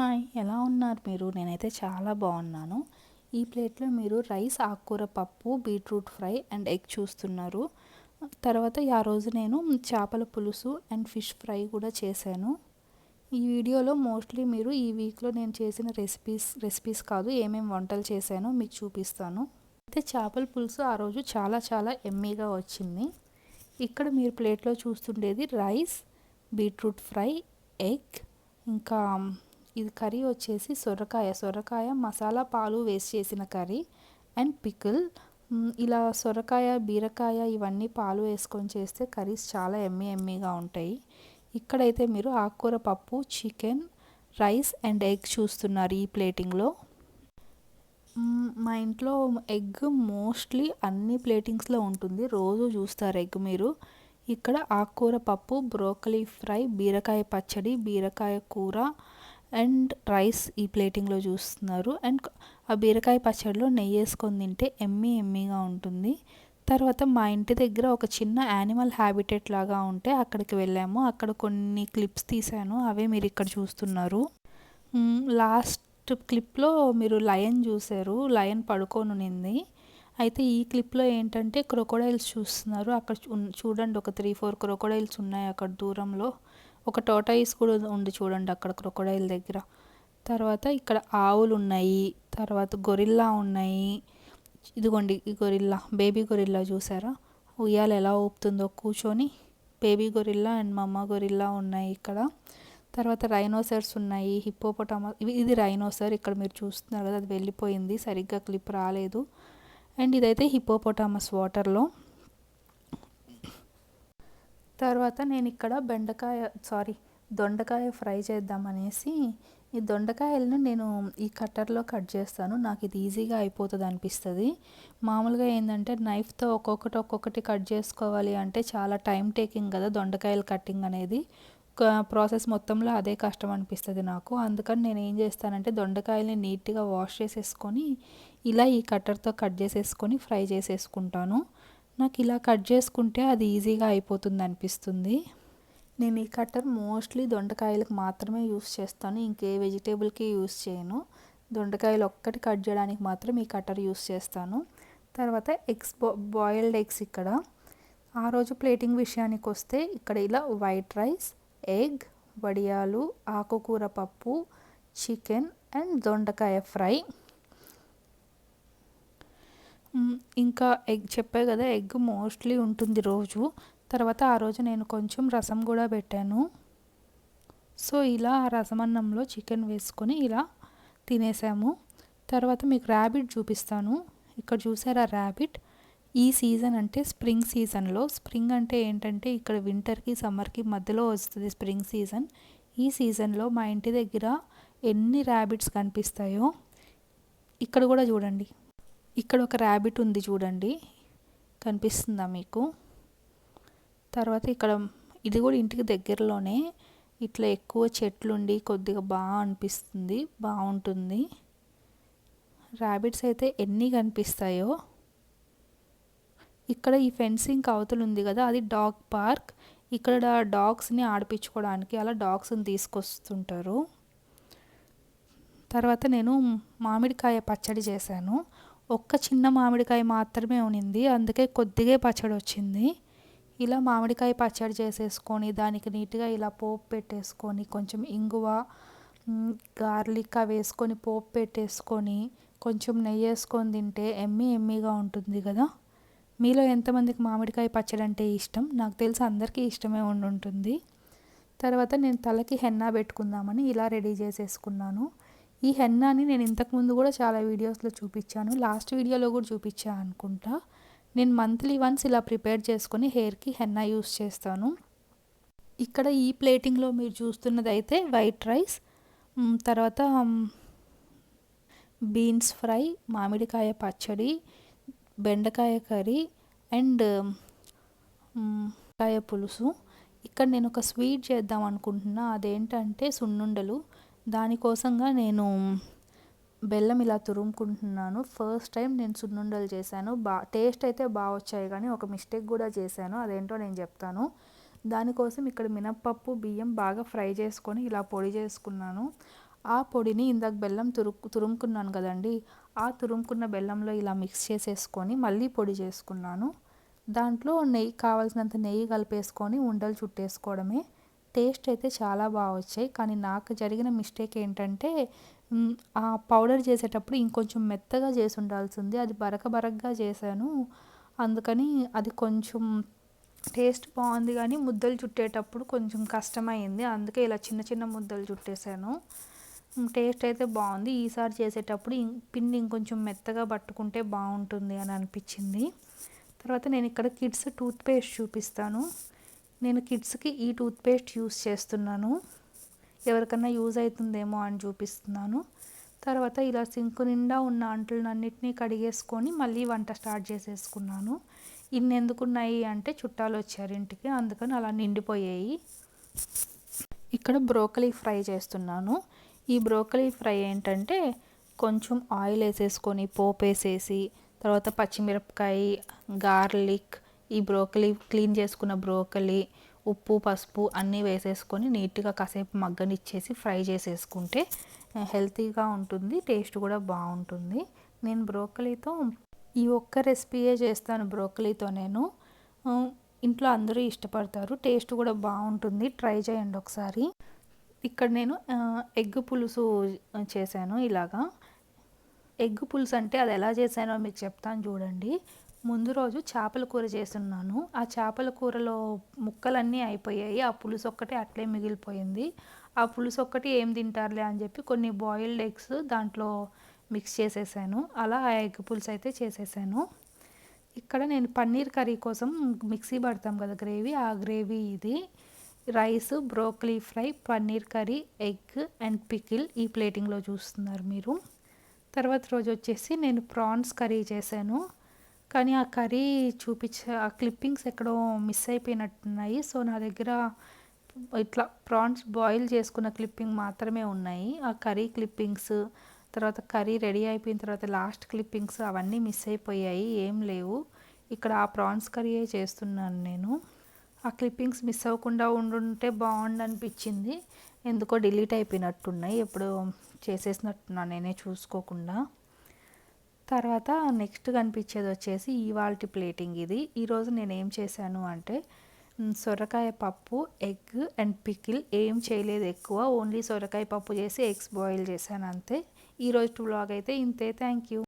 Hi ఎలా ఉన్నారు మీరు? నేనైతే చాలా బాగున్నాను. ఈ ప్లేట్లో మీరు రైస్ ఆకుకూర పప్పు బీట్రూట్ ఫ్రై అండ్ ఎగ్ చూస్తున్నారు. తర్వాత ఆ రోజు నేను చేపల పులుసు అండ్ ఫిష్ ఫ్రై కూడా చేశాను. ఈ వీడియోలో మోస్ట్లీ మీరు ఈ వీక్లో నేను చేసిన రెసిపీస్ రెసిపీస్ కాదు ఏమేమి వంటలు చేశానో మీకు చూపిస్తాను. అయితే చేపల పులుసు ఆ రోజు చాలా చాలా ఎమ్మీగా వచ్చింది. ఇక్కడ మీరు ప్లేట్లో చూస్తుండేది రైస్ బీట్రూట్ ఫ్రై ఎగ్ ఇంకా ఇది కర్రీ వచ్చేసి సొరకాయ. సొరకాయ మసాలా పాలు వేస్ట్ చేసిన కర్రీ అండ్ పికిల్. ఇలా సొరకాయ బీరకాయ ఇవన్నీ పాలు వేసుకొని చేస్తే కర్రీస్ చాలా ఎమ్మీ ఎమ్మీగా ఉంటాయి. ఇక్కడైతే మీరు ఆకుకూర పప్పు చికెన్ రైస్ అండ్ ఎగ్ చూస్తున్నారు ఈ ప్లేటింగ్లో. మా ఇంట్లో ఎగ్ మోస్ట్లీ అన్ని ప్లేటింగ్స్లో ఉంటుంది. రోజు చూస్తారు ఎగ్ మీరు. ఇక్కడ ఆకుకూర పప్పు బ్రోకలీ ఫ్రై బీరకాయ పచ్చడి బీరకాయ కూర అండ్ రైస్ ఈ ప్లేటింగ్లో చూస్తున్నారు. అండ్ ఆ బీరకాయ పచ్చడిలో నెయ్యి వేసుకొని తింటే ఎమ్మీ ఎమ్మీగా ఉంటుంది. తర్వాత మా ఇంటి దగ్గర ఒక చిన్న యానిమల్ హ్యాబిటెట్ లాగా ఉంటే అక్కడికి వెళ్ళాము. అక్కడ కొన్ని క్లిప్స్ తీశాను. అవే మీరు ఇక్కడ చూస్తున్నారు. లాస్ట్ క్లిప్లో మీరు లయన్ చూసారు లయన్ పడుకొని నింది. అయితే ఈ క్లిప్లో ఏంటంటే క్రొకోడైల్స్ చూస్తున్నారు. అక్కడ చూడండి ఒక త్రీ ఫోర్ క్రొకోడైల్స్ ఉన్నాయి అక్కడ దూరంలో. ఒక టోటాయిస్ కూడా ఉంది చూడండి అక్కడ క్రొకోడైల్ దగ్గర. తర్వాత ఇక్కడ ఆవులు ఉన్నాయి తర్వాత గొరిల్లా ఉన్నాయి. ఇదిగోండి ఈ గొరిల్లా బేబీ గొరిల్లా చూసారా? ఉయ్యాలు ఎలా ఊపుతుందో కూర్చొని baby gorilla and mama gorilla ఉన్నాయి ఇక్కడ. తర్వాత రైనోసర్స్ ఉన్నాయి హిప్పోపటామస్ ఇది రైనోసర్ ఇక్కడ మీరు చూస్తున్నారు కదా అది వెళ్ళిపోయింది సరిగ్గా క్లిప్ రాలేదు. అండ్ ఇదైతే హిప్పోపటామస్ వాటర్లో తర్వాత నేను ఇక్కడ బెండకాయ సారీ దొండకాయ ఫ్రై చేద్దామనేసి ఈ దొండకాయలను నేను ఈ కట్టర్లో కట్ చేస్తాను. నాకు ఇది ఈజీగా అయిపోతుంది అనిపిస్తుంది. మామూలుగా ఏంటంటే నైఫ్తో ఒక్కొక్కటి ఒక్కొక్కటి కట్ చేసుకోవాలి అంటే చాలా టైం టేకింగ్ కదా దొండకాయల కట్టింగ్ అనేది. ప్రాసెస్ మొత్తంలో అదే కష్టం అనిపిస్తుంది నాకు. అందుకని నేను ఏం చేస్తానంటే దొండకాయల్ని నీట్గా వాష్ చేసేసుకొని ఇలా ఈ కట్టర్తో కట్ చేసేసుకొని ఫ్రై చేసేసుకుంటాను. నాకు ఇలా కట్ చేసుకుంటే అది ఈజీగా అయిపోతుంది అనిపిస్తుంది. నేను ఈ కట్టర్ మోస్ట్లీ దొండకాయలకు మాత్రమే యూస్ చేస్తాను. ఇంకే వెజిటేబుల్కి యూస్ చేయను. దొండకాయలు ఒక్కటి కట్ చేయడానికి మాత్రం ఈ కట్టర్ యూస్ చేస్తాను. తర్వాత ఎగ్స్ బాయిల్డ్ ఎగ్స్ ఇక్కడ. ఆ రోజు ప్లేటింగ్ విషయానికి వస్తే ఇక్కడ ఇలా వైట్ రైస్ ఎగ్ వడియాలు ఆకుకూర పప్పు చికెన్ అండ్ దొండకాయ ఫ్రై ఇంకా ఎగ్ చెప్పే కదా ఎగ్ మోస్ట్లీ ఉంటుంది రోజు. తర్వాత ఆ రోజు నేను కొంచెం రసం కూడా పెట్టాను. సో ఇలా ఆ రసమన్నంలో చికెన్ వేసుకొని ఇలా తినేసాము. తర్వాత మీకు ర్యాబిట్ చూపిస్తాను. ఇక్కడ చూసారా ర్యాబిట్? ఈ సీజన్ అంటే స్ప్రింగ్ సీజన్లో. స్ప్రింగ్ అంటే ఏంటంటే ఇక్కడ వింటర్కి సమ్మర్కి మధ్యలో వస్తుంది స్ప్రింగ్ సీజన్. ఈ సీజన్లో మా ఇంటి దగ్గర ఎన్ని ర్యాబిట్స్ కనిపిస్తాయో ఇక్కడ కూడా చూడండి. ఇక్కడ ఒక ర్యాబిట్ ఉంది చూడండి. కనిపిస్తుందా మీకు? తర్వాత ఇక్కడ ఇది కూడా ఇంటికి దగ్గరలోనే. ఇట్లా ఎక్కువ చెట్లుండి కొద్దిగా బాగా అనిపిస్తుంది. బాగుంటుంది. ర్యాబిట్స్ అయితే ఎన్ని కనిపిస్తాయో. ఇక్కడ ఈ ఫెన్సింగ్ అవతలు ఉంది కదా అది డాగ్ పార్క్ ఇక్కడ డాగ్స్ని ఆడిపించుకోవడానికి అలా డాగ్స్ని తీసుకొస్తుంటారు. తర్వాత నేను మామిడికాయ పచ్చడి చేశాను. ఒక్క చిన్న మామిడికాయ మాత్రమే ఉనింది. అందుకే కొద్దిగా పచ్చడి వచ్చింది. ఇలా మామిడికాయ పచ్చడి చేసేసుకొని దానికి నీట్గా ఇలా పోపు పెట్టేసుకొని కొంచెం ఇంగువ గార్లిక్ వేసుకొని పోపు పెట్టేసుకొని కొంచెం నెయ్యి వేసుకొని తింటే ఎమ్మీ ఎమ్మీగా ఉంటుంది కదా. మీలో ఎంతమందికి మామిడికాయ పచ్చడి అంటే ఇష్టం? నాకు తెలిసి అందరికీ ఇష్టమే ఉండి ఉంటుంది. తర్వాత నేను తలకి హెన్నా పెట్టుకుందామని ఇలా రెడీ చేసేసుకున్నాను. ఈ హెన్నాని నేను ఇంతకుముందు కూడా చాలా వీడియోస్లో చూపించాను. లాస్ట్ వీడియోలో కూడా చూపించాను అనుకుంటా. నేను మంత్లీ వన్స్ ఇలా ప్రిపేర్ చేసుకొని హెయిర్కి హెన్నా యూస్ చేస్తాను. ఇక్కడ ఈ ప్లేటింగ్లో మీరు చూస్తున్నది అయితే వైట్ రైస్ తర్వాత బీన్స్ ఫ్రై మామిడికాయ పచ్చడి బెండకాయ కర్రీ అండ్ కాయ పులుసు. ఇక్కడ నేను ఒక స్వీట్ చేద్దాం అనుకుంటున్నా. అదేంటంటే సున్నుండలు. దానికోసంగా నేను బెల్లం ఇలా తురుముకుంటున్నాను. ఫస్ట్ టైం నేను సున్నుండలు చేశాను. బా టేస్ట్ అయితే బాగా వచ్చాయి కానీ ఒక మిస్టేక్ కూడా చేశాను. అదేంటో నేను చెప్తాను. దానికోసం ఇక్కడ మినప్పప్పు బియ్యం బాగా ఫ్రై చేసుకొని ఇలా పొడి చేసుకున్నాను. ఆ పొడిని ఇందాక బెల్లం తురు తురుముకున్నాను కదండి. ఆ తురుముకున్న బెల్లంలో ఇలా మిక్స్ చేసేసుకొని మళ్ళీ పొడి చేసుకున్నాను. దాంట్లో నెయ్యి కావాల్సినంత నెయ్యి కలిపేసుకొని ఉండలు చుట్టేసుకోవడమే. టేస్ట్ అయితే చాలా బాగా వచ్చాయి. కానీ నాకు జరిగిన మిస్టేక్ ఏంటంటే ఆ పౌడర్ చేసేటప్పుడు ఇంకొంచెం మెత్తగా చేసి ఉండాల్సింది. అది బరక బరకగా చేశాను. అందుకని అది కొంచెం టేస్ట్ బాగుంది కానీ ముద్దలు చుట్టేటప్పుడు కొంచెం కష్టమైంది. అందుకే ఇలా చిన్న చిన్న ముద్దలు చుట్టేసాను టేస్ట్ అయితే బాగుంది. ఈసారి చేసేటప్పుడు పిండి ఇంకొంచెం మెత్తగా పట్టుకుంటే బాగుంటుంది అని అనిపించింది. తర్వాత నేను ఇక్కడ కిడ్స్ టూత్పేస్ట్ చూపిస్తాను. నేను కిడ్స్కి ఈ టూత్పేస్ట్ యూస్ చేస్తున్నాను. ఎవరికన్నా యూజ్ అవుతుందేమో అని చూపిస్తున్నాను. తర్వాత ఇలా సింక్ నిండా ఉన్న అంటులన్నింటినీ కడిగేసుకొని మళ్ళీ వంట స్టార్ట్ చేసేసుకున్నాను. ఇన్ని ఎందుకున్నాయి అంటే చుట్టాలు వచ్చారు ఇంటికి అందుకని అలా నిండిపోయాయి. ఇక్కడ బ్రోకలీ ఫ్రై చేస్తున్నాను. ఈ బ్రోకలీ ఫ్రై ఏంటంటే కొంచెం ఆయిల్ వేసేసుకొని పోపు వేసేసి తర్వాత పచ్చిమిరపకాయ గార్లిక్ ఈ బ్రోకలీ క్లీన్ చేసుకున్న బ్రోకలీ ఉప్పు పసుపు అన్నీ వేసేసుకొని నీట్గా కాసేపు మగ్గనిచ్చేసి ఫ్రై చేసేసుకుంటే హెల్తీగా ఉంటుంది టేస్ట్ కూడా బాగుంటుంది. నేను బ్రోకలీతో ఈ ఒక్క రెసిపీయే చేస్తాను బ్రోకలీతో నేను. ఇంట్లో అందరూ ఇష్టపడతారు టేస్ట్ కూడా బాగుంటుంది. ట్రై చేయండి ఒకసారి. ఇక్కడ నేను ఎగ్ పులుసు చేశాను ఇలాగా. ఎగ్ పులుసు అంటే అది ఎలా చేశానో మీకు చెప్తాను చూడండి. ముందు రోజు చేపల కూర చేస్తున్నాను. ఆ చేపల కూరలో ముక్కలన్నీ అయిపోయాయి. ఆ పులుసు ఒక్కటి అట్లే మిగిలిపోయింది. ఆ పులుసు ఒక్కటి ఏం తింటారులే అని చెప్పి కొన్ని బాయిల్డ్ ఎగ్స్ దాంట్లో మిక్స్ చేసేసాను. అలా ఆ ఎగ్ పులుసు అయితే చేసేసాను. ఇక్కడ నేను పన్నీర్ కర్రీ కోసం మిక్సీ పడతాం కదా గ్రేవీ. ఆ గ్రేవీ ఇది. Rice broccoli fry paneer curry egg and pickle ఈ ప్లేటింగ్లో చూస్తున్నారు మీరు. తర్వాత రోజు వచ్చేసి నేను ప్రాన్స్ కర్రీ చేశాను. కానీ ఆ కర్రీ చూపించే ఆ క్లిప్పింగ్స్ ఎక్కడో మిస్ అయిపోయినట్టున్నాయి. సో నా దగ్గర ఇట్లా ప్రాన్స్ బాయిల్ చేసుకున్న క్లిప్పింగ్ మాత్రమే ఉన్నాయి. ఆ కర్రీ క్లిప్పింగ్స్ తర్వాత కర్రీ రెడీ అయిపోయిన తర్వాత లాస్ట్ క్లిప్పింగ్స్ అవన్నీ మిస్ అయిపోయాయి. ఏం లేవు. ఇక్కడ ఆ ప్రాన్స్ కర్రీయే చేస్తున్నాను నేను. ఆ క్లిప్పింగ్స్ మిస్ అవ్వకుండా ఉండుంటే బాగుండు అనిపించింది ఎందుకో డిలీట్ అయిపోయినట్టున్నాయి. ఎప్పుడు చేసేసినట్టున్నా నేనే చూసుకోకుండా. తర్వాత నెక్స్ట్ కనిపించేది వచ్చేసి ఇవాల్టి ప్లేటింగ్ ఇది. ఈరోజు నేను ఏం చేశాను అంటే సొరకాయ పప్పు ఎగ్ అండ్ పికిల్ ఏం చేయలేదు ఎక్కువ. ఓన్లీ సొరకాయ పప్పు చేసి ఎగ్స్ బాయిల్ చేశాను అంతే. ఈరోజు బ్లాగ్ అయితే ఇంతే. Thank you